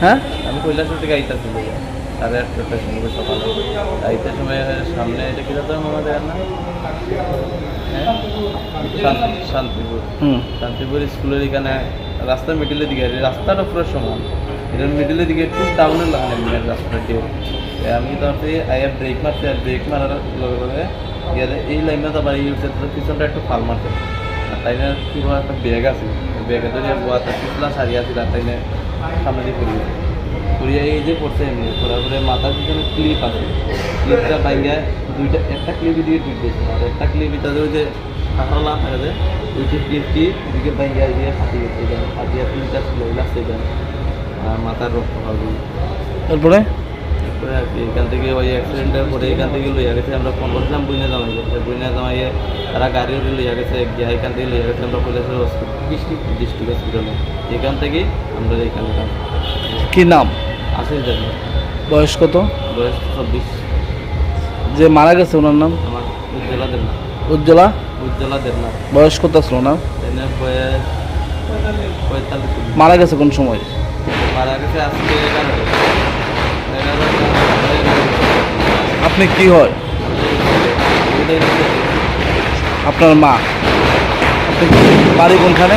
হ্যাঁ? আমি কৈলাসর থেকে আইতেছি সাড়ে আটটার সময় সকালে। আইতে সময় সামনে এটা কি যাতে আমাদের না? হ্যাঁ? শান্তি- শান্তিপুর। স্কুলের এখানে রাস্তার মিডিলের দিকে রাস্তাটা পুরো সমান। এটার মিডিলের দিকে একটু লাগানো মেন রাস্তাটা দিয়ে। আমি তারপরে আইয়া ব্রেক মারছি আর ব্রেক মারার লগে লগে ইয়ারে এই লাইনটা তো বাড়ি উঠছে তো পিছনটা একটু ফাল মারছে। আর তাই না কি একটা ব্যাগ আছে। ব্যাগে ধরে বোয়াতে পিছলা সারিয়ে আর তাই না সামনে দিয়ে পড়িয়ে পড়িয়ে এই যে পড়ছে এমনি পড়ার পরে মাথার পিছনে ক্লিপ আছে। ক্লিপটা ভাঙ্গা দুইটা, একটা ক্লিপের দিয়ে দিয়েছে। আর একটা ক্লিপ তাদের ওই যে কাঁকড়লা থাকে যে, ওই যে ক্লিপটি দিকে ভাঙ্গা দিয়ে এখানে ফাটিয়ে তিনটা ছিল লাগছে এখানে। আর মাথার রক্ত পাবো তারপরে? তারপরে আর কি। এখান থেকে ওই অ্যাক্সিডেন্টের পরে এখান থেকে লইয়া গেছে। আমরা ফোন করছিলাম বুইনা জামাই গেছে বুইনা জামাইয়ে তারা গাড়ি উঠে লইয়া গেছে গিয়া এখান থেকে লইয়া গেছে আমরা কলেজের ডিস্ট্রিক্ট ডিস্ট্রিক্ট হসপিটালে এখান থেকেই আমরা এখানে কি নাম? আসে যাবে বয়স কত? বয়স চব্বিশ। যে মারা গেছে ওনার নাম? আমার উজ্জ্বলা দেবনা উজ্জ্বলা? উজ্জ্বলা দেবনা বয়স কত আসলো না বয়স পঁয়তাল্লিশ। মারা গেছে কোন সময়? মারা গেছে আজকে এগারো আপনি কি হয়? আপনার মা। বাড়ি কোনখানে?